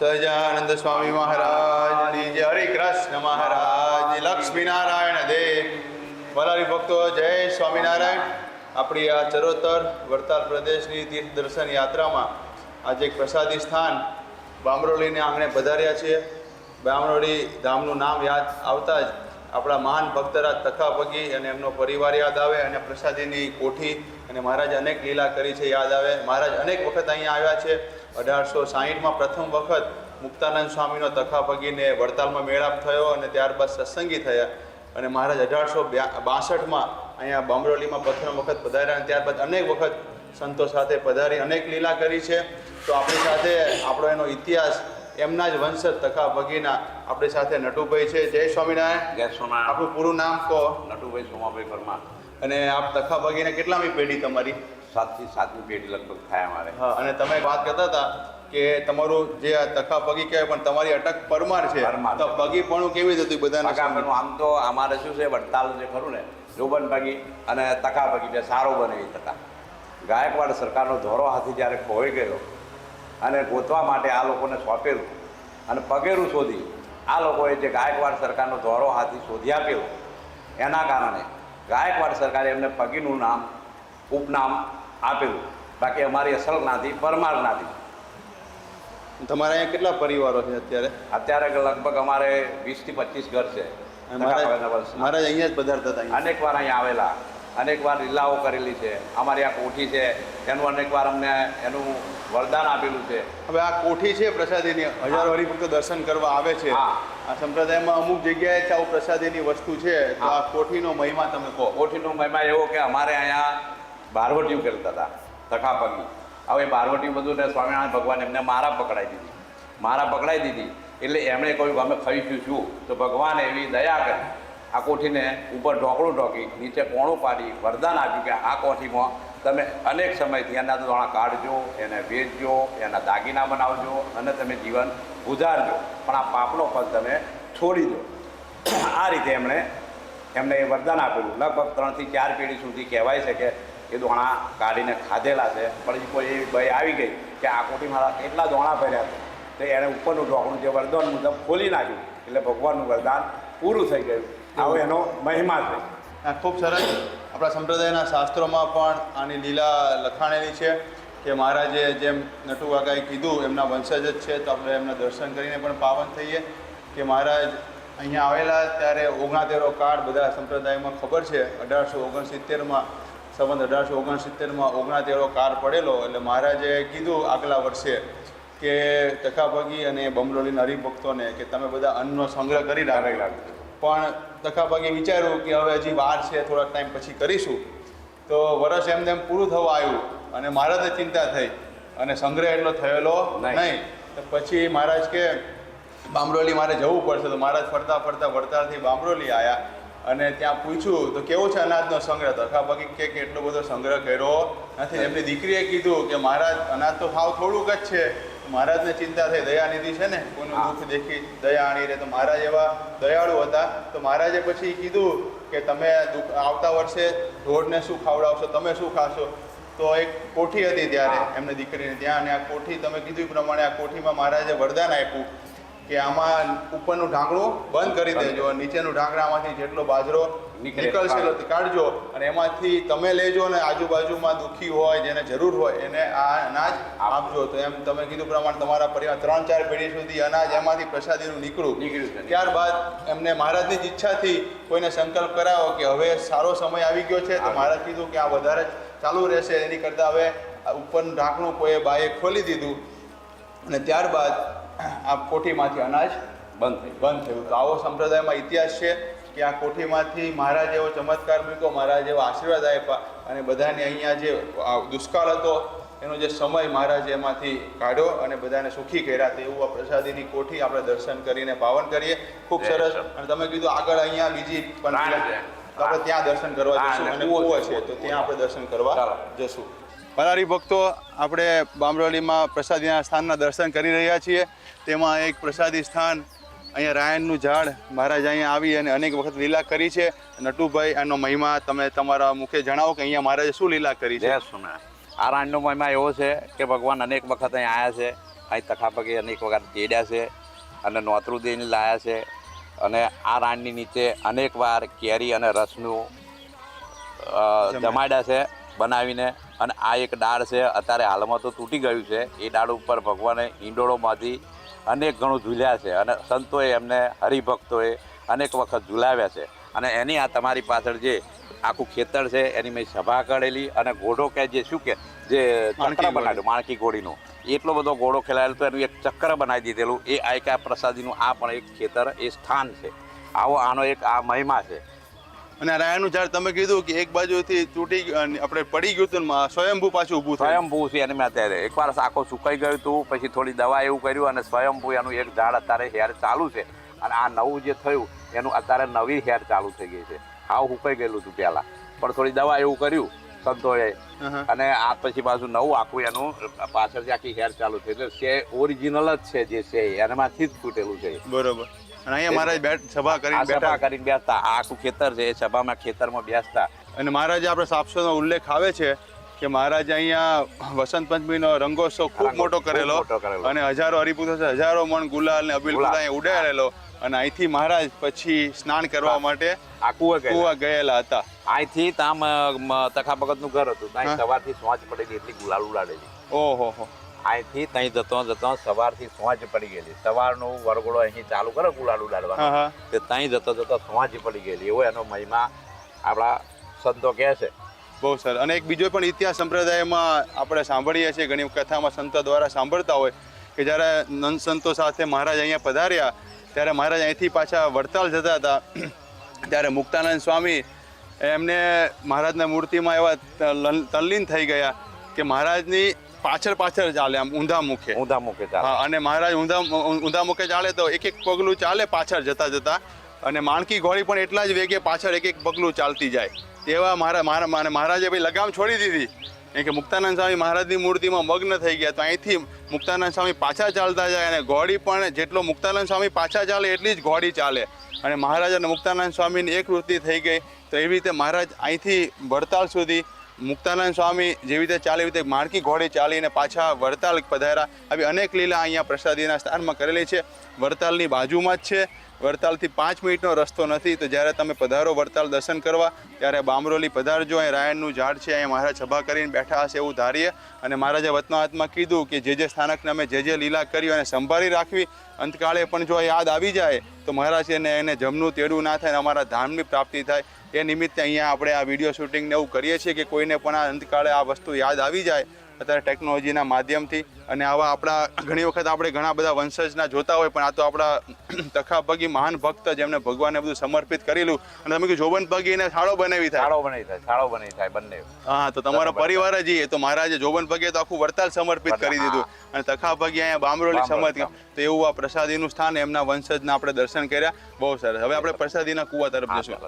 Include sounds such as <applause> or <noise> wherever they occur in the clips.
સહજાનંદ સ્વામી મહારાજની જય હરે કૃષ્ણ મહારાજ લક્ષ્મીનારાયણ દેવ વલારી ભક્તો, જય સ્વામિનારાયણ. આપણી આ ચરોતર વડતાલ પ્રદેશની તીર્થ દર્શન યાત્રામાં આજે એક પ્રસાદી સ્થાન બામરોલીને આંગણે પધાર્યા છીએ. બામરોલી ધામનું નામ યાદ આવતા જ આપણા મહાન ભક્તરાજ તખાપગી અને એમનો પરિવાર યાદ આવે અને પ્રસાદીની કોઠી અને મહારાજ અનેક લીલા કરી છે યાદ આવે. મહારાજ અનેક વખત અહીંયા આવ્યા છે. અઢારસો સાહીઠમાં પ્રથમ વખત મુક્તાનંદ સ્વામીનો તખાપગીને વડતાલમાં મેળાપ થયો અને ત્યારબાદ સત્સંગી થયા. અને મહારાજ અઢારસો બાસઠમાં અહીંયા બામરોલીમાં પ્રથમ વખત પધાર્યા અને ત્યારબાદ અનેક વખત સંતો સાથે પધારી અનેક લીલા કરી છે. તો આપણી સાથે આપણો એનો ઇતિહાસ એમના જ વંશજ તખા ભગીના આપણી સાથે નટુભાઈ છે. જય સ્વામિનારાયણ. જય સોના આપણું પૂરું નામ કહો. નટુભાઈ સોમાભાઈ પરમાર. અને આપ તખા ભગીને કેટલામી પેઢી તમારી? સાતથી સાતમી પેઢી લગભગ થાય અમારે. હા અને તમે વાત કરતા હતા કે તમારું જે આ તખા પગી કહેવાય પણ તમારી અટક પરમાર છે. પરમાર. તો પગી પણ કેવી રીતે હતી બધાને પગાપણું આમ તો અમારે શું છે વડતાલ જે ખરું ને જોબન પગી અને તકા પગી બે સારો બને એ તકા ગાયકવાડ સરકારનો ધોરો હાથી જ્યારે ખોવાઈ ગયો અને ગોતવા માટે આ લોકોને સોંપેલું અને પગેરું શોધી આ લોકોએ જે ગાયકવાડ સરકારનો ધોરો હાથી શોધી આપ્યો એના કારણે ગાયકવાડ સરકારે એમને પગીનું નામ ઉપનામ આપેલું. બાકી અમારી અસલ નાથી પરમાર નાથી તમારા અહીંયા કેટલા પરિવારો છે અત્યારે? અત્યારે લગભગ અમારે વીસથી પચીસ ઘર છે. મહારાજ અહીંયા જ પધારતા હતા અનેક વાર અહીંયા આવેલા. અનેક વાર લીલાઓ કરેલી છે. અમારી આ કોઠી છે. એનું અનેક વાર અમને એનું વરદાન આપેલું છે. હવે આ કોઠી છે પ્રસાદીની. હજારો હરિભક્તો દર્શન કરવા આવે છે. આ સંપ્રદાયમાં અમુક જગ્યાએ આવું પ્રસાદીની વસ્તુ છે. તો આ કોઠીનો મહિમા તમે કહો. કોઠીનો મહિમા એવો કે અમારે અહીંયા બારવટીયું કરતા હતા તખાપગી હવે બારવટીયું બધું ને સ્વામિનારાયણ ભગવાન એમને મારા પકડાઈ દીધી. મારા પકડાઈ દીધી. એટલે એમણે કહ્યું અમે ખાઈશું શું તો ભગવાને એવી દયા કરી. આ કોઠીને ઉપર ઢોકળું ઢોકી, નીચે કોણું પાડી, વરદાન આપ્યું કે આ કોઠીમાં તમે અનેક સમયથી એના દોણા કાઢજો, એને વેચજો, એના દાગીના બનાવજો અને તમે જીવન ગુજારજો. પણ આ પાપનો ફલ તમે છોડી દો. આ રીતે એમણે એમને એ વરદાન આપેલું. લગભગ ત્રણથી ચાર પેઢી સુધી કહેવાય છે કે એ દોણા કાઢીને ખાધેલા છે. પણ કોઈ એવી ભય આવી ગઈ કે આ કોટી મારા એટલા દોણા ભર્યા છે. તો એણે ઉપરનું ઢોકણું જે વરદાન મુજબ ખોલી નાખ્યું. એટલે ભગવાનનું વરદાન પૂરું થઈ ગયું. આવો એનો મહિમા છે. ખૂબ સરસ. આપણા સંપ્રદાયના શાસ્ત્રોમાં પણ આની લીલા લખાણેલી છે કે મહારાજે જેમ નટુ કાકાએ કીધું, એમના વંશજ જ છે, તો આપણે એમના દર્શન કરીને પણ પાવન થઈએ. કે મહારાજ અહીંયા આવેલા ત્યારે ઓગણાતેરો કાળ બધા સંપ્રદાયમાં ખબર છે, અઢારસો ઓગણસિત્તેરમાં સંબંધ અઢારસો ઓગણસિત્તેરમાં ઓગણાતેરો કાર પડેલો એટલે મહારાજે કીધું આગલા વર્ષે કે તખાભગી અને બમરોલીના હરિભક્તોને કે તમે બધા અન્નનો સંગ્રહ કરી રાખેલા પણ તખાભાગે વિચાર્યું કે હવે હજી વાર છે થોડાક ટાઈમ પછી કરીશું. તો વરસ એમને એમ પૂરું થવા આવ્યું અને મહારાજને ચિંતા થઈ અને સંગ્રહ એટલો થયેલો નહીં. નહીં. તો પછી મહારાજ કે બામરોલી મારે જવું પડશે. તો મહારાજ ફરતા ફરતા વડતાલથી બામરોલી આવ્યા અને ત્યાં પૂછ્યું તો કેવો છે અનાજનો સંગ્રહ? તખાભાગી બગી કે એટલો બધો સંગ્રહ કર્યો નથી. એમની દીકરીએ કીધું કે મહારાજ અનાજ તો ભાવ થોડુંક જ છે. મહારાજને ચિંતા થઈ દયાનિધિ છે ને? કોઈનું. દુઃખ દેખી દયા આણી રહે તો મહારાજ એવા દયાળુ હતા. તો મહારાજે પછી કીધું કે તમે દુઃખ આવતા વર્ષે ઢોરને શું ખવડાવશો? તમે શું ખાશો? તો એક કોઠી હતી ત્યારે. એમને દીકરીને ત્યાં અને આ કોઠી તમે કીધું એ પ્રમાણે આ કોઠીમાં મહારાજે વરદાન આપ્યું. કે આમાં ઉપરનું ઢાંકણું બંધ કરી. દેજો નીચેનું ઢાંકણામાંથી જેટલો બાજરો નીકળશે કાઢો. કાઢજો અને એમાંથી તમે લેજો અને આજુબાજુમાં દુઃખી હોય જેને જરૂર હોય એને આ અનાજ આપજો તો એમ તમે કીધું પ્રમાણે તમારા પરિવાર ત્રણ ચાર પેઢી સુધી અનાજ એમાંથી પ્રસાદીનું નીકળું નીકળ્યું. ત્યારબાદ એમને મહારાજની જ ઈચ્છાથી કોઈને સંકલ્પ કરાવો કે હવે સારો સમય આવી ગયો છે તો મહારાજ કીધું કે આ વધારે ચાલુ રહેશે એની કરતાં હવે ઉપરનું ઢાંકણું કોઈએ બાએ ખોલી દીધું અને ત્યારબાદ આ કોઠીમાંથી અનાજ બંધ થયું બંધ થયું. તો આવો સંપ્રદાયમાં ઇતિહાસ છે કે આ કોઠીમાંથી મહારાજ એવો ચમત્કાર મૂક્યો મહારાજ એવો આશીર્વાદ આપ્યા અને બધાને અહીંયા જે દુષ્કાળ હતો એનો જે સમય મહારાજે એમાંથી કાઢ્યો અને બધાને સુખી કર્યા. તો એવું આ પ્રસાદીની કોઠી આપણે દર્શન કરીને પાવન કરીએ. ખૂબ સરસ. અને તમે કીધું આગળ અહીંયા બીજી પણ આપણે ત્યાં દર્શન કરવા જશું અને કૂવો છે. તો ત્યાં આપણે દર્શન કરવા. જશું પરારી ભક્તો આપણે બામરોલીમાં પ્રસાદીના સ્થાનના દર્શન કરી રહ્યા છીએ. તેમાં એક પ્રસાદી સ્થાન અહીંયા રાયણનું ઝાડ મહારાજ અહીંયા આવી અને અનેક વખત લીલા કરી છે. નટુભાઈ એનો મહિમા તમે તમારા મુખે જણાવો કે અહીંયા મહારાજે શું લીલા કરી છે? આ રાયણનો મહિમા એવો છે કે ભગવાન અનેક વખત અહીં આવ્યા છે. અહીં તખાપગે અનેક વખત તેડ્યા છે અને નોતરું દઈને લાયા છે અને આ રાણની નીચે અનેક વાર કેરી અને રસનું જમાડ્યા છે. બનાવીને અને આ એક ડાળ છે અત્યારે હાલમાં તો તૂટી ગયું છે. એ ડાળ ઉપર ભગવાને ઈંડોળોમાંથી અનેક ઘણું ઝૂલ્યા છે અને સંતોએ એમને હરિભક્તોએ અનેક વખત ઝૂલાવ્યા છે. અને એની આ તમારી પાછળ જે આખું ખેતર છે એની મેં સભા કરેલી અને ઘોડો કે જે શું કે જે ચક્ર. બનાવ્યું માણકી ઘોડીનું. એટલો બધો ઘોડો ખેલાયેલો તો એનું એક ચક્ર બનાવી દીધેલું. એ આયકા પ્રસાદીનું આ પણ એક ખેતર એ સ્થાન છે. આવો આનો એક આ મહિમા છે. અને રાયાનું ઝાડ તમે કીધું કે એક બાજુથી તૂટી આપણે પડી ગયું હતું સ્વયંભૂ પાછું ઊભું થયું. સ્વયંભૂ છે એને મેં અત્યારે એકવાર આખો સુકાઈ ગયું હતું પછી થોડી દવા એવું કર્યું અને સ્વયંભૂ એનું એક ઝાડ અત્યારે હેર ચાલુ છે. અને આ નવું જે થયું એનું અત્યારે નવી હેર ચાલુ થઈ ગઈ છે. હાવ સુકાઈ ગયેલું હતું પહેલાં. પણ થોડી દવા એવું કર્યું સંતોએ. અને આ પછી પાછું નવું આખું એનું પાછળથી આખી હેર ચાલુ થઈ એટલે છે ઓરિજિનલ જ છે જે છે એનામાંથી જ તૂટેલું છે બરોબર. અને અહીંયા મહારાજ બેઠ સભા કરીને બેઠા. કરીને બેસતા. આ આખું ખેતર છે એ સભામાં ખેતરમાં બેસતા. અને મહારાજ આપણે સાપસોનો ઉલ્લેખ આવે છે કે મહારાજ અહીંયા વસંત પંચમીનો રંગોત્સવ ખૂબ મોટો કરેલો અને હજારો હરિપુત્રો હજારો મણ ગુલાલ ને અબીલ ગુલાલ. અહીંયા ઉડાડેલો અને અહીંથી મહારાજ પછી સ્નાન કરવા માટે આ કુવા ગયેલા. કુવા ગયેલા હતા. અહીંથી તામ તખા ભગતનું ઘર હતું. ત્યાં. સવારથી સોંચ પડેલી એટલી ગુલાલ ઉડાડેલી. ઓહો હો. અહીંથી ત્યાં જતો જતો સવારથી સોંચ પડી ગયેલી. સવારનું વરઘોડો અહીં ચાલુ કરે ગુલાલ ઉડાડવાનો તે ત્યાં જતો જતો સોંચ પડી ગયેલી. એવો એનો મહિમા આપણા સંતો કહે છે. બહુ સર અને એક બીજો પણ ઇતિહાસ સંપ્રદાયમાં આપણે સાંભળીએ છીએ. ઘણી કથામાં સંતો દ્વારા સાંભળતા હોય કે જ્યારે નંદ સંતો સાથે મહારાજ અહીંયા પધાર્યા ત્યારે મહારાજ અહીંથી પાછા વડતાલ જતા હતા. ત્યારે મુક્તાનંદ સ્વામી એમને મહારાજના મૂર્તિમાં એવા તલ- તલ્લીન થઈ ગયા કે મહારાજની પાછળ પાછળ ચાલે આમ ઊંધા મુખે. ઊંધા મુખે ચાલે. હા અને મહારાજ ઊંધા ઊંધા મુખે ચાલે તો એક એક પગલું ચાલે પાછળ જતા જતા. અને માણકી ઘોડી પણ એટલા જ વેગે પાછળ એક એક પગલું ચાલતી જાય. તેવા મારા મારા મારા- મહારાજે ભાઈ લગામ છોડી દીધી. કેમ કે મુક્તાનંદ સ્વામી મહારાજની મૂર્તિમાં મગ્ન થઈ ગયા તો અહીંથી મુક્તાનંદ સ્વામી પાછા ચાલતા જાય અને ઘોડી પણ જેટલો મુક્તાનંદ સ્વામી પાછા ચાલે એટલી જ ઘોડી ચાલે. અને મહારાજ અને મુક્તાનંદ સ્વામીની એક વૃત્તિ થઈ ગઈ તો એવી રીતે મહારાજ અહીંથી વડતાલ સુધી મુક્તાનંદ સ્વામી જેવી રીતે ચાલે રીતે માણકી ઘોડે ચાલીને પાછા વડતાલ પધાર્યા. આવી અનેક લીલા અહીંયા પ્રસાદીના સ્થાનમાં કરેલી છે. વડતાલની બાજુમાં જ છે. વડતાલથી પાંચ મિનિટનો રસ્તો નથી. તો જ્યારે તમે પધારો વડતાલ દર્શન કરવા, ત્યારે બામરોલી પધારજો. અહીં રાયણનું ઝાડ છે. અહીંયા મહારાજ સભા કરીને બેઠા હશે એવું ધારીએ. અને મહારાજે વતનાહાતમાં કીધું કે જે જે સ્થાનકને અમે જે જે લીલા કરી અને સંભાળી રાખવી. અંતકાળે પણ જો યાદ આવી જાય, તો મહારાજ એને એને જમનું તેડું ના થાય અને અમારા ધામની પ્રાપ્તિ થાય. એ નિમિત્તે અહીંયા આપણે આ વીડિયો શૂટિંગને એવું કરીએ છીએ કે કોઈને પણ આ અંતકાળે આ વસ્તુ યાદ આવી જાય. અત્યારે ટેકનોલોજીના માધ્યમથી અને આવા આપણા ઘણી વખત આપણે ઘણા બધા વંશજના જોતા હોય પણ આ તો આપણા <clears throat> તખાભગી મહાન ભક્ત જેમને ભગવાને બધું સમર્પિત કરેલું. અને તમે કીધું જોબન પગીને થાળો બનાવી થાય. શાળો બનાવી થાય શાળો બનાવી થાય બંને. હા તો તમારો પરિવાર જ એ. તો મહારાજે જોબન પગે તો આખું વડતાલ સમર્પિત કરી દીધું. અને તખાભગી અહીંયા બામરોલી સમર્પિત તો એવું આ પ્રસાદીનું સ્થાન એમના વંશજના આપણે દર્શન કર્યા. બહુ સરસ. હવે આપણે પ્રસાદીના કુવા તરફ જશું.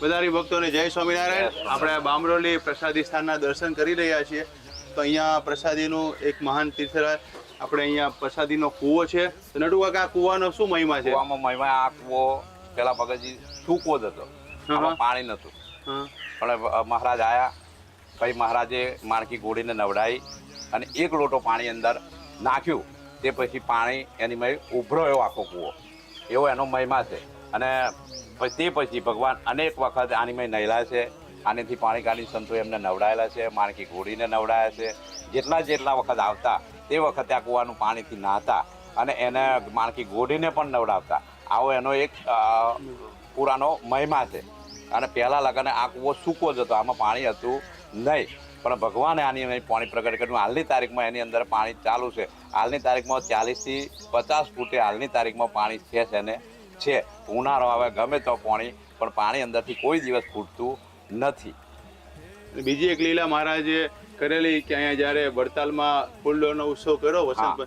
ચાલો. ભક્તોને જય સ્વામિનારાયણ. આપણે બામરોલી પ્રસાદી સ્થાનના દર્શન કરી રહ્યા છીએ. તો અહીંયા પ્રસાદીનું એક મહાન તીર્થરાજ આપણે અહીંયા પ્રસાદીનો કૂવો છે. તો નટુ કાકા આ કૂવાનો શું મહિમા છે? કૂવામાં મહિમા આ કૂવો પેલા ભગતજી સૂકો જ હતો. આમાં પાણી નહોતું. પણ મહારાજ આયા. પછી મહારાજે માણકી ઘોડીને નવડાવી અને એક લોટો પાણી અંદર નાખ્યું. તે પછી પાણી એની મય ઉભરો એવો આખો કૂવો. એવો એનો મહિમા છે. અને પછી તે પછી ભગવાન અનેક વખત આની મય નહેલા છે. આનેથી પાણી કાઢી સંતો એમને નવડાયેલા છે, માણકી ઘોડીને નવડાયા છે. જેટલા જેટલા વખત આવતા, તે વખતે આ કૂવાનું પાણીથી નાહતા અને એને માણકી ઘોડીને પણ નવડાવતા. આવો એનો એક પુરાનો મહિમા છે. અને પહેલાં લગને આ કૂવો સૂકો જ હતો, આમાં પાણી હતું નહીં. પણ ભગવાને આની પાણી પ્રગટ કર્યું. હાલની તારીખમાં એની અંદર પાણી ચાલુ છે. હાલની તારીખમાં ચાલીસથી પચાસ ફૂટે હાલની તારીખમાં પાણી છે છે ને છે. ઉનાળો આવે, ગમે તો પાણી, પણ પાણી અંદરથી કોઈ દિવસ ફૂટતું નથી. બીજી એક લીલા મહારાજે કરેલી કે અહીંયા જ્યારે વડતાલમાં ફૂલડોનો ઉત્સવ કર્યો વસંત.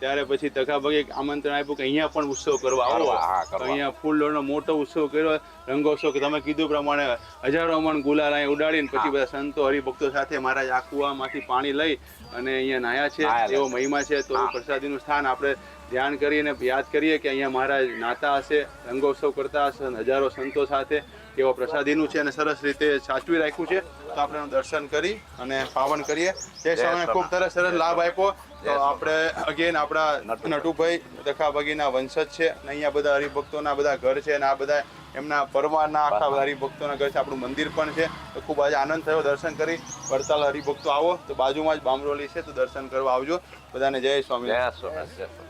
ત્યારે પછી તકાભાગે આમંત્રણ આપ્યું કે અહીંયા પણ ઉત્સવ કરવા આવો. નો અહીંયા ફૂલડોનો મોટો ઉત્સવ કર્યો. રંગોત્સવ કે તમે કીધું પ્રમાણે હજારો મણ ગુલાલ અહીંયા ઉડાડીને પછી બધા સંતો હરિભક્તો સાથે મહારાજ આ કુવામાંથી પાણી લઈ અને અહીંયા નાયા છે. એવો મહિમા છે. તો પ્રસાદી પ્રસાદીનું સ્થાન આપણે ધ્યાન કરીને યાદ કરીએ કે અહીંયા મહારાજ નાતા હશે રંગોત્સવ કરતા હશે હજારો સંતો સાથે એવો પ્રસાદીનું છે અને સરસ રીતે સાચવી રાખ્યું છે. તો આપણે એનું દર્શન કરી અને પાવન કરીએ. જે સમયે ખૂબ સરસ સરસ લાભ આપ્યો. તો આપણે અગેન આપણા નટુભાઈ દખાભાગીના વંશજ છે અને અહીંયા બધા હરિભક્તોના બધા ઘર છે અને આ બધા એમના પરવારના આખા હરિભક્તોના ઘર છે. આપણું મંદિર પણ છે. તો ખૂબ આજે આનંદ થયો. દર્શન કરી વડતાલ હરિભક્તો આવો. તો બાજુમાં જ બામરોલી છે. તો દર્શન કરવા આવજો. બધાને જય સ્વામી જય સ્વામી